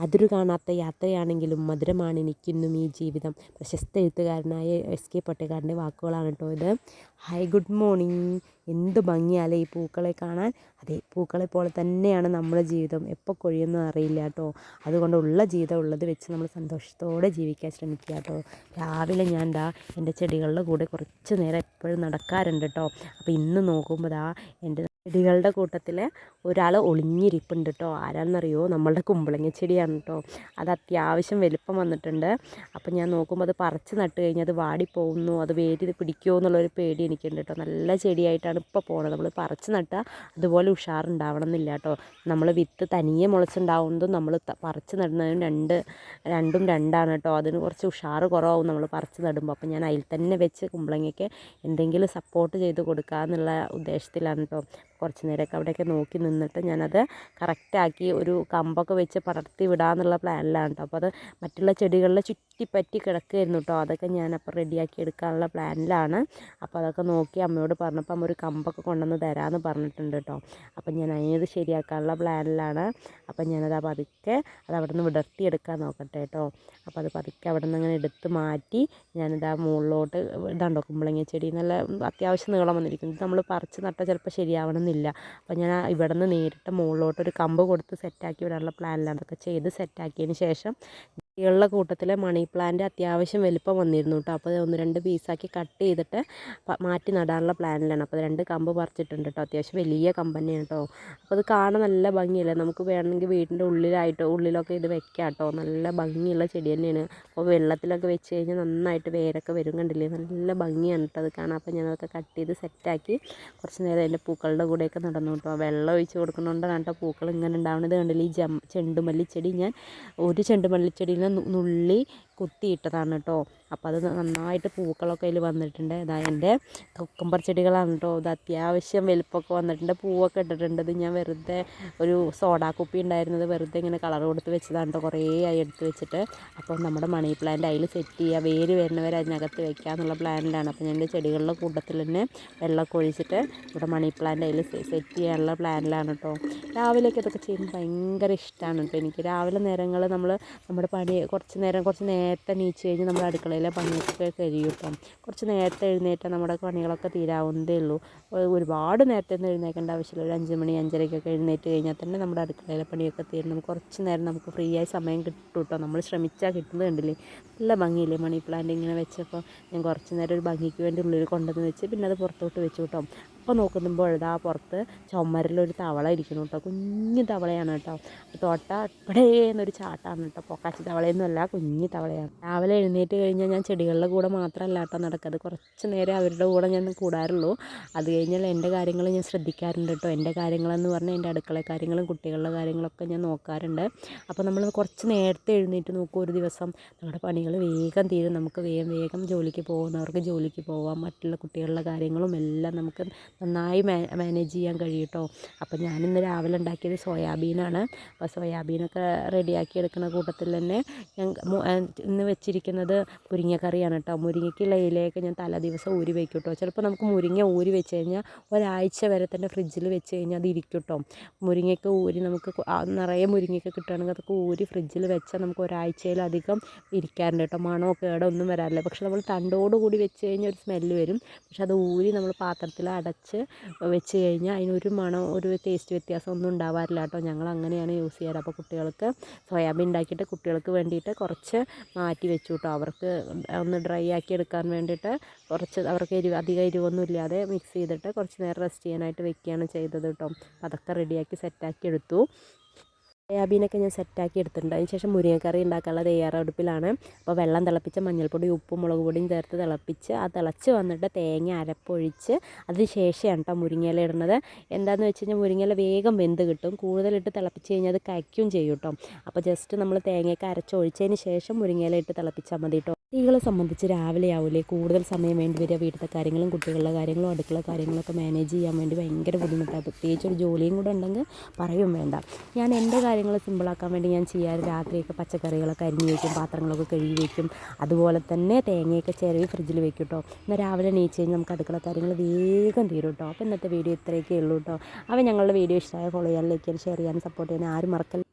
അതിരു കാണാത്ത യാത്രയാണെങ്കിലും മധുരമാണ് എനിക്കിന്നും ഈ ജീവിതം. പ്രശസ്ത എഴുത്തുകാരനായ എസ് കെ പൊറ്റക്കാടിന്റെ വാക്കുകളാണ് കേട്ടോ ഇത്. ഹായ് ഗുഡ് മോർണിംഗ് എന്ത് ഭംഗിയാലേ ഈ പൂക്കളെ കാണാൻ. അതെ പൂക്കളെ പോലെ തന്നെയാണ് നമ്മുടെ ജീവിതം. എപ്പോൾ കൊഴിയുമെന്ന് അറിയില്ല കേട്ടോ. അതുകൊണ്ട് ഉള്ള ജീവിതം ഉള്ളത് വെച്ച് നമ്മൾ സന്തോഷത്തോടെ ജീവിക്കാൻ ശ്രമിക്കുക കേട്ടോ. രാവിലെ ഞാൻ ദാ എന്റെ ചെടികളുടെ കൂടെ കുറച്ച് നേരം എപ്പോഴും നടക്കാറുണ്ട് കേട്ടോ. അപ്പോൾ ഇന്ന് നോക്കുമ്പോൾ ദാ എന്റെ ചെടികളുടെ കൂട്ടത്തിൽ ഒരാൾ ഒളിഞ്ഞിരിപ്പുണ്ട് കേട്ടോ ആരാണെന്നറിയോ നമ്മളുടെ കുമ്പളങ്ങ ചെടിയാണ് കേട്ടോ അത് അത്യാവശ്യം വലിപ്പം വന്നിട്ടുണ്ട്. അപ്പം ഞാൻ നോക്കുമ്പോൾ അത് പറിച്ച് നട്ട് കഴിഞ്ഞാൽ അത് വാടിപ്പോകുന്നു അത് വേര് പിടിക്കുമോ എന്നുള്ളൊരു പേടി എനിക്കുണ്ട് കേട്ടോ നല്ല ചെടിയായിട്ടാണ് ഇപ്പോൾ പോകുന്നത് നമ്മൾ പറിച്ച് നട്ടാൽ അതുപോലെ ഉഷാറുണ്ടാവണം എന്നില്ല കേട്ടോ നമ്മൾ വിത്ത് തനിയെ മുളച്ചുണ്ടാവുന്നതും നമ്മൾ പറിച്ച് നടുന്നതും രണ്ട് രണ്ടും രണ്ടാണ് കേട്ടോ അതിന് കുറച്ച് ഉഷാറ് കുറവാകും നമ്മൾ പറിച്ച് നടുമ്പോൾ അപ്പം ഞാൻ അതിൽ തന്നെ വെച്ച് കുമ്പളങ്ങയ്ക്ക് എന്തെങ്കിലും സപ്പോർട്ട് ചെയ്ത് കൊടുക്കുക എന്നുള്ള ഉദ്ദേശത്തിലാണ് കേട്ടോ കുറച്ച് നേരമൊക്കെ അവിടെയൊക്കെ നോക്കി നിന്നിട്ട് ഞാനത് കറക്റ്റാക്കി ഒരു കമ്പൊക്കെ വെച്ച് പടർത്തി വിടാമെന്നുള്ള പ്ലാനിലാണ് കേട്ടോ അപ്പോൾ അത് മറ്റുള്ള ചെടികളിൽ ചുറ്റിപ്പറ്റി കിടക്കുമായിരുന്നു കേട്ടോ അതൊക്കെ ഞാനപ്പോൾ റെഡിയാക്കി എടുക്കാനുള്ള പ്ലാനിലാണ്. അപ്പോൾ അതൊക്കെ നോക്കി അമ്മയോട് പറഞ്ഞപ്പോൾ അമ്മ ഒരു കമ്പൊക്കെ കൊണ്ടുവന്ന് തരാമെന്ന് പറഞ്ഞിട്ടുണ്ട് കേട്ടോ അപ്പം ഞാൻ അതിനത് ശരിയാക്കാനുള്ള പ്ലാനിലാണ്. അപ്പം ഞാനത് ആ പതുക്കെ അത് അവിടെ നിന്ന് വിടർത്തിയെടുക്കാൻ നോക്കട്ടെ കേട്ടോ അപ്പോൾ അത് പതുക്കെ അവിടെ നിന്ന് അങ്ങനെ എടുത്ത് മാറ്റി ഞാനത് മുകളിലോട്ട് ഇതാണ്ടോ കുമ്പളങ്ങ ചെടി നല്ല അത്യാവശ്യം നീളം വന്നിരിക്കുന്നു. നമ്മൾ പറിച്ച് നട്ടാൽ ചിലപ്പോൾ ശരിയാവണമെന്നില്ല അപ്പോൾ ഞാൻ ഇവിടെ നിന്ന് നേരിട്ട് മുകളിലോട്ട് ഒരു കമ്പ് കൊടുത്ത് സെറ്റാക്കി വിടാനുള്ള പ്ലാനിലാണ് അതൊക്കെ ചെയ്ത് സെറ്റാക്കിയതിന് ശേഷം ചെടികളുടെ കൂട്ടത്തിലെ മണി പ്ലാന്റ് അത്യാവശ്യം വലിപ്പം വന്നിരുന്നു കേട്ടോ അപ്പോൾ ഒന്ന് രണ്ട് പീസാക്കി കട്ട് ചെയ്തിട്ട് മാറ്റി നടാനുള്ള പ്ലാനിലാണ് അപ്പോൾ രണ്ട് കമ്പ് പറിച്ചിട്ടുണ്ട് കേട്ടോ അത്യാവശ്യം വലിയ കമ്പ് കേട്ടോ അപ്പോൾ അത് കാണാൻ നല്ല ഭംഗിയല്ലേ? നമുക്ക് വേണമെങ്കിൽ വീടിന്റെ ഉള്ളിലായിട്ടോ ഉള്ളിലൊക്കെ ഇത് വെക്കാം കേട്ടോ നല്ല ഭംഗിയുള്ള ചെടി തന്നെയാണ്. അപ്പോൾ വെള്ളത്തിലൊക്കെ വെച്ച് കഴിഞ്ഞാൽ നന്നായിട്ട് വേരൊക്കെ വരും കണ്ടില്ലേ? നല്ല ഭംഗിയാണ് കേട്ടോ അത് കാണാൻ. അപ്പോൾ ഞാനതൊക്കെ കട്ട് ചെയ്ത് സെറ്റാക്കി കുറച്ച് നേരം അതിന്റെ പൂക്കളുടെ കൂടെയൊക്കെ നടന്നു കേട്ടോ വെള്ളം ഒഴിച്ച് കൊടുക്കുന്നതുകൊണ്ടാണ് കേട്ടോ പൂക്കൾ ഇങ്ങനെ ഉണ്ടാവുന്നത് കണ്ടില്ലേ? ഈ ജം ചെണ്ടുമല്ലിച്ചെടി ഞാൻ ഒരു ചെണ്ടുമല്ലിച്ചെടിയിൽ നുള്ളി കുത്തിയിട്ടതാണ് കേട്ടോ അപ്പോൾ അത് നന്നായിട്ട് പൂക്കളൊക്കെ അതിൽ വന്നിട്ടുണ്ട്. ഇതാ എന്റെ കൊക്കമ്പർ ചെടികളാണ് കേട്ടോ ഇത് അത്യാവശ്യം വലുപ്പമൊക്കെ വന്നിട്ടുണ്ട്. പൂവൊക്കെ ഇട്ടിട്ടുണ്ട്. ഇത് ഞാൻ വെറുതെ ഒരു സോഡാ കുപ്പി ഉണ്ടായിരുന്നത് വെറുതെ ഇങ്ങനെ കളർ കൊടുത്ത് വെച്ചതാണ് കേട്ടോ കുറേ ആയി എടുത്ത് വെച്ചിട്ട്. അപ്പോൾ നമ്മുടെ മണി പ്ലാന്റ് അതിൽ സെറ്റ് ചെയ്യുക വേര് വരുന്നവരെ അതിനകത്ത് വെക്കുക എന്നുള്ള പ്ലാനിലാണ്. അപ്പോൾ ഞാൻ എന്റെ ചെടികളുടെ കൂട്ടത്തിൽ തന്നെ വെള്ളമൊക്കെ ഒഴിച്ചിട്ട് ഇവിടെ മണി പ്ലാന്റ് അതിൽ സെറ്റ് ചെയ്യാനുള്ള പ്ലാനിലാണ് കേട്ടോ രാവിലെയൊക്കെ ഇതൊക്കെ ചെയ്യുമ്പോൾ ഭയങ്കര ഇഷ്ടമാണ് കേട്ടോ എനിക്ക് രാവിലെ നേരങ്ങൾ നമ്മൾ നമ്മുടെ പണി കുറച്ച് നേരം കുറച്ച് നേരത്തെ എണീച്ച് കഴിഞ്ഞ് നമ്മുടെ അടുക്കളയിലെ പണിയൊക്കെ കഴിയും കേട്ടോ കുറച്ച് നേരത്തെ എഴുന്നേറ്റാൽ നമ്മുടെ പണികളൊക്കെ തീരാവുന്നതേ ഉള്ളൂ. ഒരുപാട് നേരത്തെ ഒന്നും എഴുന്നേൽക്കേണ്ട ആവശ്യമില്ല. ഒരു അഞ്ച് മണി അഞ്ചരയ്ക്കൊക്കെ എഴുന്നേറ്റ് കഴിഞ്ഞാൽ തന്നെ നമ്മുടെ അടുക്കളയിലെ പണിയൊക്കെ തീരും. നമുക്ക് കുറച്ച് നേരം നമുക്ക് ഫ്രീ ആയി സമയം കിട്ടും കേട്ടോ. നമ്മൾ ശ്രമിച്ചാൽ കിട്ടുന്നത് കണ്ടില്ലേ? നല്ല ഭംഗിയില്ലേ മണി പ്ലാന്റ് ഇങ്ങനെ വെച്ചപ്പോൾ? ഞാൻ കുറച്ച് നേരം ഒരു ഭംഗിക്ക് വേണ്ടി ഉള്ളിൽ കൊണ്ടുവന്ന് വെച്ച് പിന്നെ അത് പുറത്തോട്ട് വെച്ചു കേട്ടോ. അപ്പോൾ നോക്കുമ്പോൾ ഇതാ പുറത്ത് ചുമരിലൊരു തവള ഇരിക്കുന്നു കേട്ടോ കുഞ്ഞു തവളയാണ് കേട്ടോ തോട്ട ഇപ്പടേന്നൊരു ചാട്ടാണ് കേട്ടോ പൊക്കാച്ചി തവളയൊന്നുമല്ല കുഞ്ഞു തവളയാണ്. രാവിലെ എഴുന്നേറ്റ് കഴിഞ്ഞാൽ ഞാൻ ചെടികളുടെ കൂടെ മാത്രമല്ല കേട്ടോ നടക്കുന്നത് കുറച്ച് നേരം അവരുടെ കൂടെ ഞാൻ കൂടാറുള്ളൂ. അത് കഴിഞ്ഞാൽ എന്റെ കാര്യങ്ങൾ ഞാൻ ശ്രദ്ധിക്കാറുണ്ട് കേട്ടോ എന്റെ കാര്യങ്ങളെന്ന് പറഞ്ഞാൽ എന്റെ അടുക്കള കാര്യങ്ങളും കുട്ടികളുടെ കാര്യങ്ങളൊക്കെ ഞാൻ നോക്കാറുണ്ട്. അപ്പോൾ നമ്മൾ കുറച്ച് നേരത്തെ എഴുന്നേറ്റ് നോക്കും. ഒരു ദിവസം നമ്മുടെ പണികൾ വേഗം തീരും. നമുക്ക് വേഗം വേഗം ജോലിക്ക് പോകുന്നവർക്ക് ജോലിക്ക് പോവാം. മറ്റുള്ള കുട്ടികളുടെ കാര്യങ്ങളും എല്ലാം നമുക്ക് നന്നായി മാനേജ് ചെയ്യാൻ കഴിയും കേട്ടോ അപ്പോൾ ഞാനിന്ന് രാവിലെ ഉണ്ടാക്കിയത് സോയാബീനാണ്. അപ്പോൾ സോയാബീനൊക്കെ റെഡിയാക്കി എടുക്കുന്ന കൂട്ടത്തിൽ തന്നെ ഞാൻ ഇന്ന് വെച്ചിരിക്കുന്നത് മുരിങ്ങക്കറിയാണ് കേട്ടോ. മുരിങ്ങയ്ക്കുള്ള ഇലയൊക്കെ ഞാൻ തലേ ദിവസം ഊരി വയ്ക്കും കേട്ടോ. ചിലപ്പോൾ നമുക്ക് മുരിങ്ങ ഊരി വെച്ച് കഴിഞ്ഞാൽ ഒരാഴ്ച വരെ തന്നെ ഫ്രിഡ്ജിൽ വെച്ച് കഴിഞ്ഞാൽ അത് ഇരിക്കും കേട്ടോ. മുരിങ്ങയ്ക്ക് ഊരി നമുക്ക് നിറയെ മുരിങ്ങയ്ക്ക് കിട്ടുകയാണെങ്കിൽ അതൊക്കെ ഊരി ഫ്രിഡ്ജിൽ വെച്ചാൽ നമുക്ക് ഒരാഴ്ചയിലധികം ഇരിക്കാറുണ്ട് കേട്ടോ. മണമോ കേടോ ഒന്നും വരാറില്ല. പക്ഷെ നമ്മൾ തണ്ടോടുകൂടി വെച്ച് കഴിഞ്ഞാൽ ഒരു സ്മെല്ല് വരും. പക്ഷെ അത് ഊരി നമ്മൾ പാത്രത്തിൽ അടച്ച് വെച്ച് വെച്ച് കഴിഞ്ഞാൽ അതിനൊരു മണം ഒരു ടേസ്റ്റ് വ്യത്യാസം ഒന്നും ഉണ്ടാവാറില്ല കേട്ടോ. ഞങ്ങൾ അങ്ങനെയാണ് യൂസ് ചെയ്യാറ്. അപ്പോൾ കുട്ടികൾക്ക് സോയാബീൻ ഉണ്ടാക്കിയിട്ട് കുട്ടികൾക്ക് വേണ്ടിയിട്ട് കുറച്ച് മാറ്റി വെച്ചു കേട്ടോ. അവർക്ക് ഒന്ന് ഡ്രൈ ആക്കി എടുക്കാൻ വേണ്ടിയിട്ട് കുറച്ച് അവർക്ക് എരിവ് അധികം എരിവൊന്നും ഇല്ലാതെ മിക്സ് ചെയ്തിട്ട് കുറച്ച് നേരം റെസ്റ്റ് ചെയ്യാനായിട്ട് വെക്കുകയാണ് ചെയ്തത് കേട്ടോ. അതൊക്കെ റെഡിയാക്കി സെറ്റാക്കി എടുത്തു. സോയാബീനൊക്കെ ഞാൻ സെറ്റാക്കി എടുത്തിട്ടുണ്ട്. അതിന് ശേഷം മുരിങ്ങക്കറി ഉണ്ടാക്കാനുള്ള തയ്യാറെടുപ്പിലാണ്. അപ്പോൾ വെള്ളം തിളപ്പിച്ച മഞ്ഞൾപ്പൊടി ഉപ്പും മുളക് പൊടിയും ചേർത്ത് തിളപ്പിച്ച് ആ തിളച്ച് വന്നിട്ട് തേങ്ങ അരപ്പൊഴിച്ച് അതിന് ശേഷമാണ് കേട്ടോ മുരിങ്ങയില ഇടുന്നത്. എന്താണെന്ന് വെച്ച് കഴിഞ്ഞാൽ മുരിങ്ങയില വേഗം വെന്ത് കിട്ടും. കൂടുതലിട്ട് തിളപ്പിച്ച് കഴിഞ്ഞാൽ അത് കയ്ക്കും ചെയ്യും കേട്ടോ അപ്പോൾ ജസ്റ്റ് നമ്മൾ തേങ്ങയൊക്കെ അരച്ചൊഴിച്ചതിന് ശേഷം മുരിങ്ങയില ഇട്ട് തിളപ്പിച്ചാൽ മതി കേട്ടോ സ്ത്രീകളെ സംബന്ധിച്ച് രാവിലെ ആവില്ലേ കൂടുതൽ സമയം വേണ്ടി വരിക. വീട്ടിലത്തെ കാര്യങ്ങളും കുട്ടികളുടെ കാര്യങ്ങളും അടുക്കള കാര്യങ്ങളൊക്കെ മാനേജ് ചെയ്യാൻ വേണ്ടി ഭയങ്കര ബുദ്ധിമുട്ടാണ് പ്രത്യേകിച്ച് ഒരു ജോലിയും കൂടെ ഉണ്ടെങ്കിൽ പറയും വേണ്ട. ഞാൻ എന്റെ കാര്യങ്ങൾ സിമ്പിളാക്കാൻ വേണ്ടി ഞാൻ ചെയ്യാറ് രാത്രിയൊക്കെ പച്ചക്കറികളൊക്കെ അരിഞ്ഞ് വയ്ക്കും പാത്രങ്ങളൊക്കെ കഴുകി വയ്ക്കും അതുപോലെ തന്നെ തേങ്ങയൊക്കെ ചിരവി ഫ്രിഡ്ജിൽ വയ്ക്കും കേട്ടോ എന്നാൽ രാവിലെ എണീച്ച് കഴിഞ്ഞാൽ നമുക്ക് അടുക്കള കാര്യങ്ങൾ വേഗം തീരും കേട്ടോ അപ്പോൾ ഇന്നത്തെ വീഡിയോ ഇത്രയൊക്കെ ഉള്ളൂ കേട്ടോ അപ്പോൾ ഞങ്ങളുടെ വീഡിയോ ഇഷ്ടമായ ഫോളോ ചെയ്യാൻ ലൈക്ക് ചെയ്യാൻ ഷെയർ ചെയ്യാൻ സപ്പോർട്ട് ചെയ്യാൻ ആരും മറക്കല്ല.